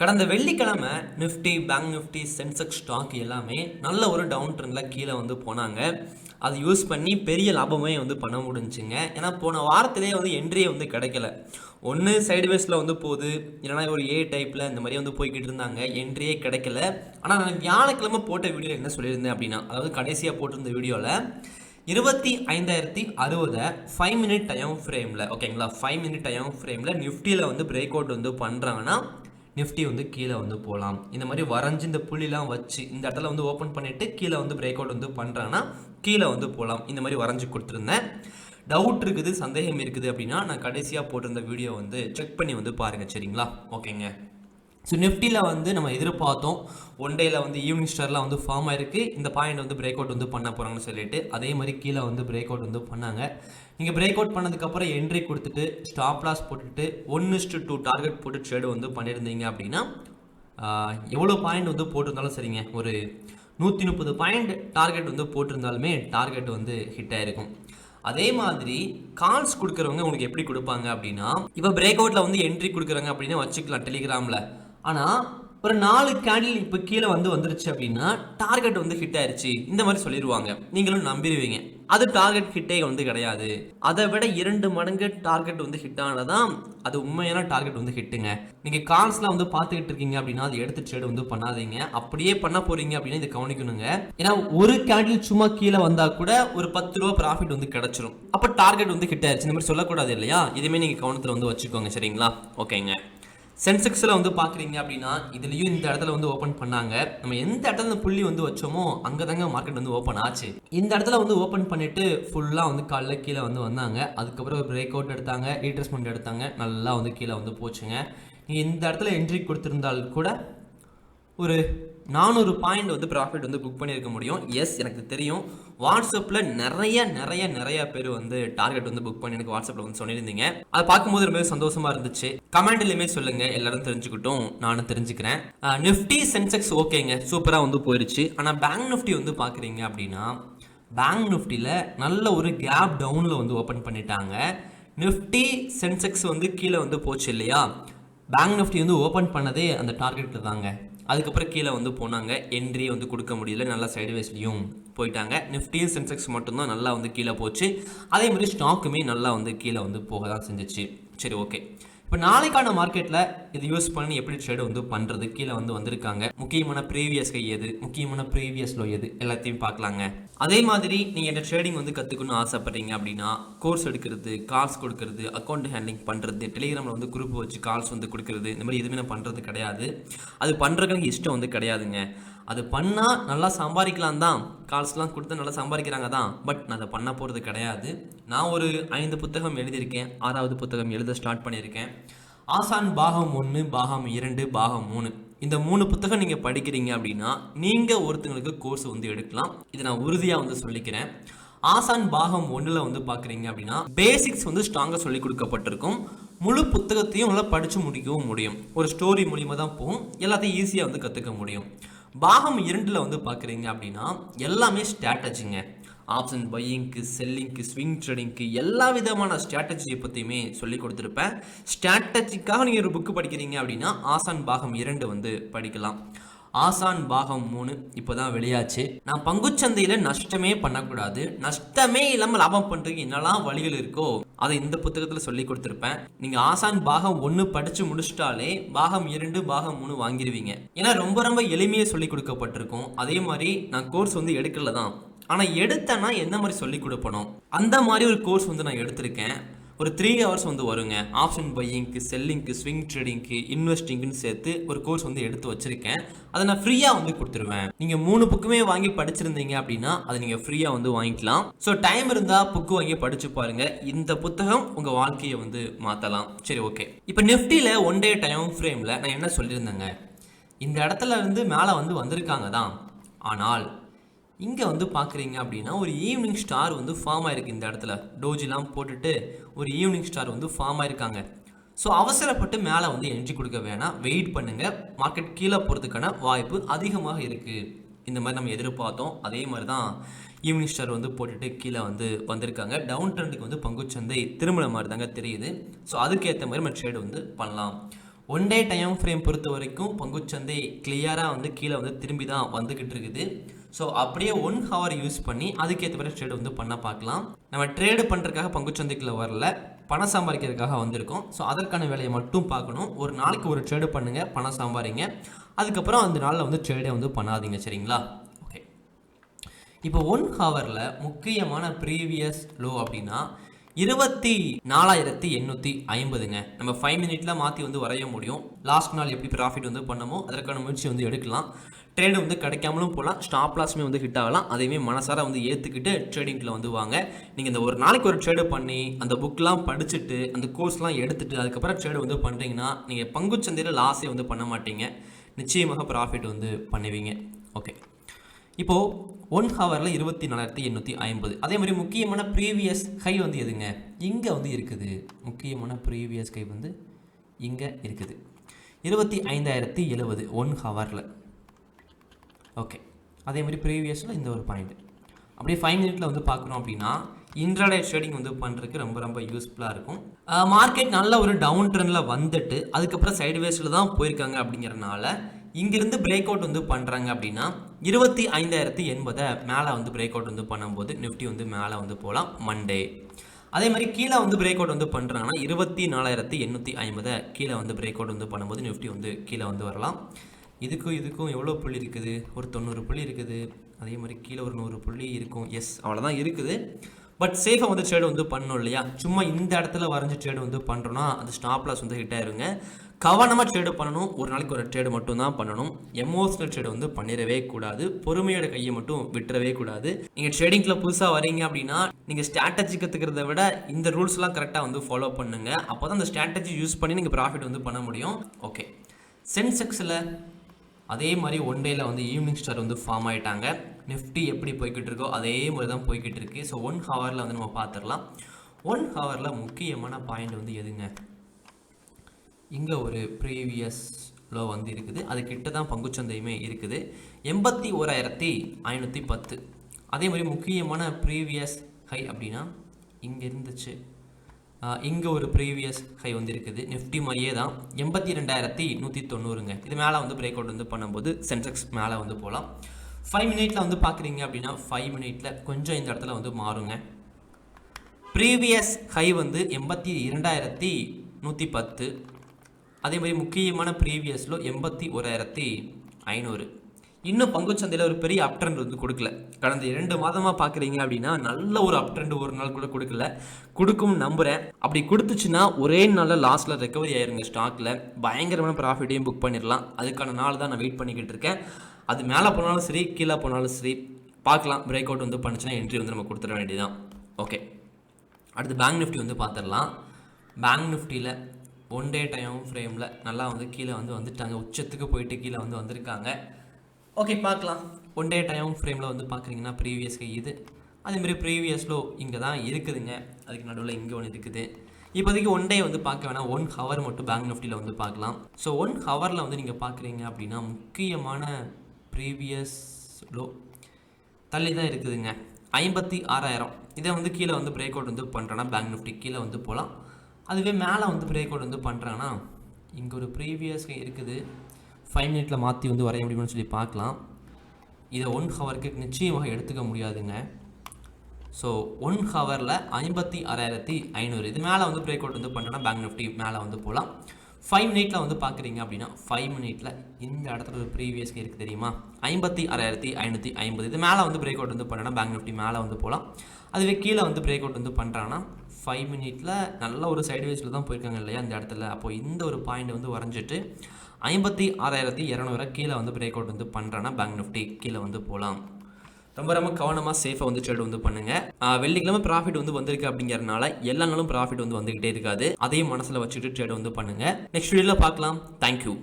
கடந்த வெள்ளிக்கிழமை Nifty Bank Nifty Sensex stock எல்லாமே நல்ல ஒரு டவுன் ட்ரெண்டில் கீழே வந்து போனாங்க. அதை யூஸ் பண்ணி பெரிய லாபமே வந்து பண்ண முடிஞ்சுங்க. ஏன்னா போன வாரத்திலே வந்து என்ட்ரியே வந்து கிடைக்கல. ஒன்று சைடுவேஸில் வந்து போகுது. இல்லைனா ஒரு ஏ டைப்பில் இந்த மாதிரி வந்து போய்கிட்டு இருந்தாங்க. என்ட்ரியே கிடைக்கல. ஆனால் நான் வியாழக்கிழமை போட்ட வீடியோவில் என்ன சொல்லியிருந்தேன் அப்படின்னா அதாவது கடைசியாக போட்டிருந்த வீடியோவில் இருபத்தி ஐந்தாயிரத்தி அறுபதை ஃபைவ் மினிட் டைம் ஃப்ரேமில் ஓகேங்களா ஃபைவ் மினிட் டைம் ஃப்ரேமில் நிஃப்டியில் வந்து பிரேக் அவுட் வந்து பண்ணுறாங்கன்னா நிஃப்டி வந்து கீழே வந்து போகலாம் இந்த மாதிரி வரைஞ்சி இந்த புள்ளிலாம் வச்சு இந்த இடத்துல வந்து ஓப்பன் பண்ணிவிட்டு கீழே வந்து பிரேக் அவுட் வந்து பண்ணுறாங்கன்னா கீழே வந்து போகலாம் இந்த மாதிரி வரைஞ்சி கொடுத்துருந்தேன். டவுட் இருக்குது சந்தேகம் இருக்குது அப்படின்னா நான் கடைசியாக போட்டிருந்த வீடியோ வந்து செக் பண்ணி வந்து பாருங்கள் சரிங்களா? ஓகேங்க ஸோ நிஃப்டியில் வந்து நம்ம எதிர்பார்த்தோம். ஒன் டேயில் வந்து ஈவினிங் ஸ்டாரில் வந்து ஃபார்ம் ஆயிருக்கு. இந்த பாயிண்ட் வந்து பிரேக் அவுட் வந்து பண்ண போகிறாங்கன்னு சொல்லிட்டு அதே மாதிரி கீழே வந்து பிரேக் அவுட் வந்து பண்ணாங்க. நீங்கள் பிரேக் அவுட் பண்ணதுக்கப்புறம் என்ட்ரி கொடுத்துட்டு ஸ்டாப் லாஸ் போட்டுட்டு ஒன்று ஸ்டு டூ டார்கெட் போட்டு ட்ரேடு வந்து பண்ணியிருந்தீங்க அப்படின்னா எவ்வளோ பாயிண்ட் வந்து போட்டிருந்தாலும் சரிங்க. ஒரு நூற்றி முப்பது பாயிண்ட் டார்கெட் வந்து போட்டிருந்தாலுமே டார்கெட் வந்து ஹிட் ஆயிருக்கும். அதே மாதிரி கால்ஸ் கொடுக்குறவங்க உங்களுக்கு எப்படி கொடுப்பாங்க அப்படின்னா இப்போ பிரேக் அவுட்டில் வந்து என்ட்ரி கொடுக்குறாங்க அப்படின்னா வச்சுக்கலாம் டெலிகிராமில் ஆனால் ஒரு நாலு கேண்டில் இப்போ கீழே வந்து வந்துருச்சு அப்படின்னா டார்கெட் வந்து ஹிட் ஆயிருச்சு. இந்த மாதிரி சொல்லிடுவாங்க நீங்களும் நம்பிடுவீங்க அது டார்கெட் ஹிட்டே வந்து கிடையாது. அதை விட இரண்டு மடங்கு டார்கெட் வந்து ஹிட் ஆனதான் அது உண்மையான டார்கெட் வந்து ஹிட்டுங்க நீங்கள் கால்ஸ்லாம் வந்து பார்த்துக்கிட்டு இருக்கீங்க அப்படின்னா அதை எடுத்து ட்ரேட் வந்து பண்ணாதீங்க. அப்படியே பண்ண போறீங்க அப்படின்னா இதை கவனிக்கணுங்க. ஏன்னா ஒரு கேண்டில் சும்மா கீழே வந்தா கூட ஒரு பத்து ரூபா ப்ராஃபிட் வந்து கிடைச்சிரும். அப்போ டார்கெட் வந்து ஹிட் ஆயிருச்சு. இந்த மாதிரி சொல்லக்கூடாது இல்லையா? இதுவுமே நீங்கள் கவனத்தில் வந்து வச்சுக்கோங்க. சரிங்களா? ஓகேங்க. சென்செக்ஸில் வந்து பார்க்குறீங்க அப்படின்னா இதுலேயும் இந்த இடத்துல வந்து ஓப்பன் பண்ணாங்க. நம்ம எந்த இடத்துல இந்த புள்ளி வந்து வச்சோமோ அங்கே தாங்க மார்க்கெட் வந்து ஓப்பன் ஆச்சு. இந்த இடத்துல வந்து ஓப்பன் பண்ணிட்டு ஃபுல்லாக வந்து காலைல கீழே வந்து வந்தாங்க. அதுக்கப்புறம் ஒரு பிரேக் அவுட் எடுத்தாங்க ரீட்ரெஸ்மெண்ட் எடுத்தாங்க. நல்லா வந்து கீழே வந்து போச்சுங்க. நீங்கள் இந்த இடத்துல என்ட்ரி கொடுத்துருந்தால் கூட ஒரு நானூறு பாயிண்ட் வந்து ப்ராஃபிட் வந்து புக் பண்ணியிருக்க முடியும். எஸ் எனக்கு தெரியும். வாட்ஸ்அப்பில் நிறைய நிறைய நிறைய பேர் வந்து டார்கெட் வந்து புக் பண்ணி எனக்கு வாட்ஸ்அப்பில் வந்து சொல்லியிருந்தீங்க. அதை பார்க்கும்போது ரொம்ப சந்தோஷமாக இருந்துச்சு. கமெண்ட்லையுமே சொல்லுங்கள் எல்லாரும் தெரிஞ்சுக்கிட்டும். நானும் தெரிஞ்சுக்கிறேன். நிஃப்டி சென்செக்ஸ் ஓகேங்க சூப்பராக வந்து போயிடுச்சு ஆனால் பேங்க் நிஃப்டி வந்து பார்க்குறீங்க அப்படின்னா பேங்க் நிஃப்டியில் நல்ல ஒரு கேப் டவுனில் வந்து ஓப்பன் பண்ணிட்டாங்க. நிஃப்டி சென்செக்ஸ் வந்து கீழே வந்து போச்சு இல்லையா? பேங்க் நிஃப்டி வந்து ஓப்பன் பண்ணதே அந்த டார்கெட்டில் தாங்க. அதுக்கப்புறம் கீழே வந்து போனாங்க. என்ட்ரி வந்து கொடுக்க முடியல. நல்லா சைடுவேஸ்லையும் போயிட்டாங்க. நிஃப்டியும் சென்செக்ஸ் மட்டும்தான் நல்லா வந்து கீழே போச்சு. அதே மாதிரி ஸ்டாக்குமே நல்லா வந்து கீழே வந்து போக தான் செஞ்சிச்சு. சரி ஓகே இப்போ நாளைக்கான மார்க்கெட்டில் இது யூஸ் பண்ணி எப்படி ட்ரேடு வந்து பண்ணுறது கீழே வந்து வந்திருக்காங்க. முக்கியமான ப்ரீவியஸ் கை எது? முக்கியமான ப்ரீவியஸ் லோ எது? எல்லாத்தையும் பார்க்கலாங்க. அதே மாதிரி நீங்கள் என்ன ட்ரேடிங் வந்து கற்றுக்கணும்னு ஆசைப்பட்றீங்க அப்படின்னா கோர்ஸ் எடுக்கிறது கால்ஸ் கொடுக்கறது அக்கௌண்ட் ஹேண்ட்லிங் பண்ணுறது டெலிகிராமில் வந்து குரூப் வச்சு கால்ஸ் வந்து கொடுக்கறது இந்த மாதிரி எதுவுமே நான் பண்ணுறது கிடையாது. அது பண்ணுறதுக்கு இஷ்டம் வந்து கிடையாதுங்க. அது பண்ணால் நல்லா சம்பாதிக்கலாம் தான். கால்ஸ்லாம் கொடுத்து நல்லா சம்பாதிக்கிறாங்க தான். பட் நான் அதை பண்ண போகிறது கிடையாது. நான் ஒரு ஐந்து புத்தகம் எழுதியிருக்கேன். ஆறாவது புத்தகம் எழுத ஸ்டார்ட் பண்ணியிருக்கேன். ஆசான் பாகம் ஒன்று பாகம் இரண்டு பாகம் மூணு. இந்த மூணு புத்தகம் நீங்கள் படிக்கிறீங்க அப்படின்னா நீங்கள் ஒருத்தங்களுக்கு கோர்ஸ் வந்து எடுக்கலாம். இதை நான் உறுதியாக வந்து சொல்லிக்கிறேன். ஆசான் பாகம் ஒன்றில் வந்து பார்க்குறீங்க அப்படின்னா பேசிக்ஸ் வந்து ஸ்ட்ராங்காக சொல்லி கொடுக்கப்பட்டிருக்கும். முழு புத்தகத்தையும் நல்லா படித்து முடிக்கவும் முடியும். ஒரு ஸ்டோரி மூலியமாக தான் போகும். எல்லாத்தையும் ஈஸியாக வந்து கற்றுக்க முடியும். பாகம் இரண்டில் வந்து பார்க்குறீங்க அப்படின்னா எல்லாமே ஸ்ட்ராட்டஜிங்க ஆப்ஷன் பையிங்க்கு செல்லிங்க்கு ஸ்விங் ட்ரேடிங்க்கு எல்லா விதமான ஸ்ட்ராட்டஜியை பற்றியுமே சொல்லி கொடுத்துருப்பேன். ஸ்ட்ராட்டஜிக்காக நீங்கள் ஒரு புக்கு படிக்கிறீங்க அப்படின்னா ஆசான் பாகம் இரண்டு வந்து படிக்கலாம். ஆசான் பாகம் மூணு இப்போதான் வெளியாச்சு. நான் பங்குச்சந்தையில் நஷ்டமே பண்ணக்கூடாது. நஷ்டமே இல்லாமல் லாபம் பண்ணுறதுக்கு என்னெல்லாம் வழிகள் இருக்கோ அதை இந்த புத்தகத்தில் சொல்லி கொடுத்துருப்பேன். நீங்கள் ஆசான் பாகம் ஒன்று படித்து முடிச்சிட்டாலே பாகம் இரண்டு பாகம் மூணு வாங்கிடுவீங்க ஏன்னா ரொம்ப ரொம்ப எளிமையாக சொல்லி கொடுக்கப்பட்டிருக்கும். அதே மாதிரி நான் கோர்ஸ் வந்து எடுக்கல தான் ஆனால் எடுத்தேன்னா எந்த மாதிரி சொல்லி கொடுப்பணும்? அந்த மாதிரி ஒரு கோர்ஸ் வந்து நான் எடுத்திருக்கேன். ஒரு த்ரீ ஹவர்ஸ் வந்து வருங்க. ஆப்ஷன் பையிங்க்கு செல்லிங்க்கு ஸ்விங் ட்ரேடிங்க்கு இன்வெஸ்டிங்க்குன்னு சேர்த்து ஒரு கோர்ஸ் வந்து எடுத்து வச்சிருக்கேன். அதை நான் ஃப்ரீயாக வந்து கொடுத்துருவேன். நீங்கள் மூணு புக்குமே வாங்கி படிச்சிருந்தீங்க அப்படின்னா அதை நீங்கள் ஃப்ரீயாக வந்து வாங்கிக்கலாம். ஸோ டைம் இருந்தால் புக்கு வாங்கி படிச்சு பாருங்க. இந்த புத்தகம் உங்கள் வாழ்க்கையை வந்து மாற்றலாம் சரி ஓகே இப்போ நிஃப்டியில் ஒன் டே டைம் ஃப்ரேமில் நான் என்ன சொல்லியிருந்தேங்க? இந்த இடத்துல இருந்து மேலே வந்து வந்திருக்காங்க தான். ஆனால் இங்கே வந்து பார்க்குறீங்க அப்படின்னா ஒரு ஈவினிங் ஸ்டார் வந்து ஃபார்ம் ஆயிருக்கு இந்த இடத்துல. டோஜிலாம் போட்டுட்டு ஒரு ஈவினிங் ஸ்டார் வந்து ஃபார்ம் ஆயிருக்காங்க. ஸோ அவசரப்பட்டு மேலே வந்து எனர்ஜி கொடுக்க வேணாம். வெயிட் பண்ணுங்கள் மார்க்கெட் கீழே போகிறதுக்கான வாய்ப்பு அதிகமாக இருக்குது இந்த மாதிரி நம்ம எதிர்பார்த்தோம். அதே மாதிரி தான் ஈவினிங் ஸ்டார் வந்து போட்டுட்டு கீழே வந்து வந்திருக்காங்க. டவுன் ட்ரெண்டுக்கு வந்து பங்குச்சந்தை திரும்பின மாதிரி தாங்க தெரியுது. ஸோ அதுக்கேற்ற மாதிரி நம்ம ட்ரேட் வந்து பண்ணலாம். ஒன் டே டைம் ஃப்ரேம் பொறுத்த வரைக்கும் பங்குச்சந்தை கிளியராக வந்து கீழே வந்து திரும்பி தான் வந்துக்கிட்டு இருக்குது. ஸோ அப்படியே ஒன் ஹவர் யூஸ் பண்ணி அதுக்கேற்ற மாதிரி ட்ரேடு வந்து பண்ண பார்க்கலாம். நம்ம ட்ரேடு பண்ணுறதுக்காக பங்குச்சந்தைக்குள்ள வரல. பணம் சம்பாதிக்கிறதுக்காக வந்திருக்கோம். ஸோ அதற்கான வேலையை மட்டும் பார்க்கணும். ஒரு நாளைக்கு ஒரு ட்ரேடு பண்ணுங்கள் பணம் சம்பாதிங்க. அதுக்கப்புறம் அந்த நாளில் வந்து ட்ரேடே வந்து பண்ணாதீங்க சரிங்களா? ஓகே இப்போ ஒன் ஹவரில் முக்கியமான ப்ரீவியஸ் லோ அப்படின்னா இருபத்தி நாலாயிரத்தி எண்ணூற்றி ஐம்பதுங்க. நம்ம ஃபைவ் மினிட்ல மாற்றி வந்து வரைய முடியும். லாஸ்ட் நாள் எப்படி ப்ராஃபிட் வந்து பண்ணமோ அதற்கான முயற்சி வந்து எடுக்கலாம். ட்ரேடு வந்து கிடைக்காமலும் போகலாம். ஸ்டாப் லாஸ்மே வந்து ஹிட் ஆகலாம். அதையுமே மனசார வந்து ஏற்றுக்கிட்டு ட்ரேடிங்கில் வந்து வாங்க. நீங்கள் இந்த ஒரு நாளைக்கு ஒரு ட்ரேடு பண்ணி அந்த புக்லாம் படிச்சுட்டு அந்த கோர்ஸ்லாம் எடுத்துட்டு அதுக்கப்புறம் ட்ரேடு வந்து பண்ணுறீங்கன்னா நீங்கள் பங்குச்சந்தையில் லாஸே வந்து பண்ண மாட்டீங்க. நிச்சயமாக ப்ராஃபிட் வந்து பண்ணுவீங்க. ஓகே இப்போது ஒன் ஹவரில் இருபத்தி நாலாயிரத்தி எண்ணூற்றி ஐம்பது. அதே மாதிரி முக்கியமான ப்ரீவியஸ் ஹை வந்து எதுங்க? இங்கே வந்து இருக்குது. முக்கியமான ப்ரீவியஸ் ஹை வந்து இங்கே இருக்குது. இருபத்தி ஐந்தாயிரத்தி எழுபது ஒன் ஹவரில் ஓகே அதே மாதிரி ப்ரீவியஸில் இந்த ஒரு பாயிண்ட் அப்படியே ஃபைவ் மினிட்ல வந்து பார்க்குறோம் அப்படின்னா இன்ட்ராடே ட்ரேடிங் வந்து பண்ணுறதுக்கு ரொம்ப ரொம்ப யூஸ்ஃபுல்லாக இருக்கும். மார்க்கெட் நல்ல ஒரு டவுன் ட்ரெண்டில் வந்துட்டு அதுக்கப்புறம் சைடுவேஸில் தான் போயிருக்காங்க அப்படிங்கிறனால இங்கிருந்து பிரேக் அவுட் வந்து பண்ணுறாங்க அப்படின்னா இருபத்தி ஐந்தாயிரத்தி எண்பதை மேலே வந்து பிரேக் அவுட் வந்து பண்ணும்போது நிஃப்டி வந்து மேலே வந்து போகலாம் மண்டே அதே மாதிரி கீழே வந்து பிரேக் அவுட் வந்து பண்ணுறாங்கன்னா இருபத்தி நாலாயிரத்தி எண்ணூற்றி ஐம்பதை கீழே வந்து பிரேக் அவுட் வந்து பண்ணும்போது நிஃப்டி வந்து கீழே வந்து வரலாம். இதுக்கும் இதுக்கும் எவ்வளோ புள்ளி இருக்குது? ஒரு தொண்ணூறு புள்ளி இருக்குது. அதே மாதிரி கீழே ஒரு நூறு புள்ளி இருக்கும். எஸ் அவ்வளோதான் இருக்குது. பட் சேஃபாக வந்து ட்ரேடு வந்து பண்ணணும் இல்லையா? சும்மா இந்த இடத்துல வரைஞ்சி ட்ரேடு வந்து பண்ணுறோன்னா அது ஸ்டாப் லாஸ் வந்து ஹிட் ஆயிருங்க. கவனமாக ட்ரேடு பண்ணணும். ஒரு நாளைக்கு ஒரு ட்ரேடு மட்டும் தான் பண்ணணும். எமோஷனல் ட்ரேடு வந்து பண்ணிடவே கூடாது. பொறுமையோட கையை மட்டும் விட்டுறவே கூடாது. நீங்கள் ட்ரேடிங்கில் புதுசாக வரீங்க அப்படின்னா நீங்கள் ஸ்ட்ராட்டஜி கற்றுக்கிறத விட இந்த ரூல்ஸ்லாம் கரெக்டாக வந்து ஃபாலோ பண்ணுங்க. அப்போ தான் அந்த ஸ்ட்ராட்டஜி யூஸ் பண்ணி நீங்கள் ப்ராஃபிட் வந்து பண்ண முடியும். ஓகே சென்செக்ஸில் அதே மாதிரி ஒன் டேயில் வந்து ஈவினிங் ஸ்டார் வந்து ஃபார்ம் ஆகிட்டாங்க நிஃப்டி எப்படி போய்கிட்டு இருக்கோ அதே மாதிரி தான் போய்கிட்டு இருக்கு. ஸோ ஒன் ஹவரில் வந்து நம்ம பார்த்துடலாம் ஒன் ஹவரில் முக்கியமான பாயிண்ட் வந்து எதுங்க? இங்கே ஒரு ப்ரீவியஸ் லோ வந்து இருக்குது. அது கிட்ட தான் பங்குச்சந்தையுமே இருக்குது. எண்பத்தி ஓராயிரத்தி ஐநூற்றி பத்து. அதே மாதிரி முக்கியமான ப்ரீவியஸ் ஹை அப்படின்னா இங்கே இருந்துச்சு. இங்கே ஒரு ப்ரீவியஸ் ஹை வந்து இருக்குது நிஃப்டி மாதிரியே தான். எண்பத்தி ரெண்டாயிரத்தி நூற்றி தொண்ணூறுங்க. இது மேலே வந்து பிரேக் அவுட் வந்து பண்ணும்போது சென்செக்ஸ் மேலே வந்து போகலாம் ஃபைவ் மினிட்ல வந்து பார்க்குறீங்க அப்படின்னா ஃபைவ் மினிட்ல கொஞ்சம் இந்த இடத்துல வந்து மாறுங்க. ப்ரீவியஸ் ஹை வந்து எண்பத்தி இரண்டாயிரத்தி நூற்றி பத்து. அதே மாதிரி முக்கியமான ப்ரீவியஸில் எண்பத்தி ஓராயிரத்தி ஐநூறு. இன்னும் பங்குச்சந்தையில் ஒரு பெரிய அப் ட்ரெண்ட் வந்து கொடுக்கல. கடந்த இரண்டு மாதமாக பார்க்குறீங்க அப்படின்னா நல்ல ஒரு அப் ட்ரெண்ட் ஒரு நாள் கூட கொடுக்கல. கொடுக்கும் நம்புகிறேன் அப்படி கொடுத்துச்சுன்னா ஒரே நாளில் லாஸ்ட்டில் ரெக்கவரி ஆயிருங்க ஸ்டாக்கில் பயங்கரமான ப்ராஃபிட்டையும் புக் பண்ணிடலாம். அதுக்கான நாள் தான் நான் வெயிட் பண்ணிக்கிட்டு இருக்கேன். அது மேலே போனாலும் சரி கீழே போனாலும் சரி பார்க்கலாம். பிரேக் அவுட் வந்து பண்ணுச்சுன்னா என்ட்ரி வந்து நம்ம கொடுத்துட வேண்டியதுதான். ஓகே அடுத்து பேங்க் நிஃப்டி வந்து பார்த்துடலாம் பேங்க் நிஃப்டியில் ஒன் டே டைம் ஃப்ரேமில் நல்லா வந்து கீழே வந்து வந்துட்டாங்க. உச்சத்துக்கு போயிட்டு கீழே வந்து வந்திருக்காங்க. ஓகே பார்க்கலாம். ஒன் டே டைம் ஃப்ரேமில் வந்து பார்க்குறீங்கன்னா ப்ரீவியஸ் இது. அதேமாரி ப்ரீவியஸ் லோ இங்கே தான் இருக்குதுங்க. அதுக்கு நடுவில் இங்கே ஒன்று இருக்குது. இப்போதைக்கு ஒன் டே வந்து பார்க்க வேணாம். ஒன் ஹவர் மட்டும் பேங்க் நிஃப்டியில் வந்து பார்க்கலாம். ஸோ ஒன் ஹவரில் வந்து நீங்கள் பார்க்குறீங்க அப்படின்னா முக்கியமான ப்ரீவியஸ் லோ தள்ளி தான் இருக்குதுங்க. ஐம்பத்தி ஆறாயிரம். இதை வந்து கீழே வந்து பிரேக் அவுட் வந்து பண்ணுறேன்னா பேங்க் நிஃப்டி கீழே வந்து போகலாம் அதுவே மேலே வந்து பிரேக் அவுட் வந்து பண்ணுறாங்கன்னா இங்கே ஒரு ப்ரீவியஸ் இருக்குது. ஃபைவ் மினிட்ல மாற்றி வந்து வரைய முடியும்னு சொல்லி பார்க்கலாம். இதை ஒன் ஹவருக்கு நிச்சயமாக எடுத்துக்க முடியாதுங்க. ஸோ ஒன் ஹவரில் ஐம்பத்தி ஆறாயிரத்தி ஐநூறு. இது மேலே வந்து பிரேக் அவுட் வந்து பண்ணோன்னா பேங்க் நிஃப்டி மேலே வந்து போகலாம் ஃபைவ் மினிட்ல வந்து பார்க்குறீங்க அப்படின்னா ஃபைவ் மினிட்ல இந்த இடத்துல ஒரு ப்ரீவியஸ் இருக்குது தெரியுமா? ஐம்பத்தி ஆறாயிரத்தி ஐநூற்றி ஐம்பது. இது மேலே வந்து பிரேக் அவுட் வந்து பண்ணோன்னா பேங்க் நிஃப்டி மேலே வந்து போகலாம் அதுவே கீழே வந்து பிரேக் அவுட் வந்து பண்ணுறாங்கன்னா ஃபைவ் மினிட்ல நல்ல ஒரு சைடுவேஸில் தான் போயிருக்காங்க இல்லையா அந்த இடத்துல. அப்போ இந்த ஒரு பாயிண்ட் வந்து வரைஞ்சிட்டு ஐம்பத்தி ஆறாயிரத்தி இரநூறுவா கீழே வந்து பிரேக் அவுட் வந்து பண்ணுறேன்னா பேங்க் நிஃப்டி கீழே வந்து போகலாம் ரொம்ப ரொம்ப கவனமாக சேஃபாக வந்து ட்ரேட் வந்து பண்ணுங்க. வெள்ளிக்கிழமை ப்ராஃபிட் வந்து வந்திருக்கு அப்படிங்கிறனால எல்லா நாளும் ப்ராஃபிட் வந்து வந்துகிட்டே இருக்காது. அதையும் மனசில் வச்சுட்டு ட்ரேட் வந்து பண்ணுங்க. நெக்ஸ்ட் வீடியோவில் பார்க்கலாம். தேங்க்யூ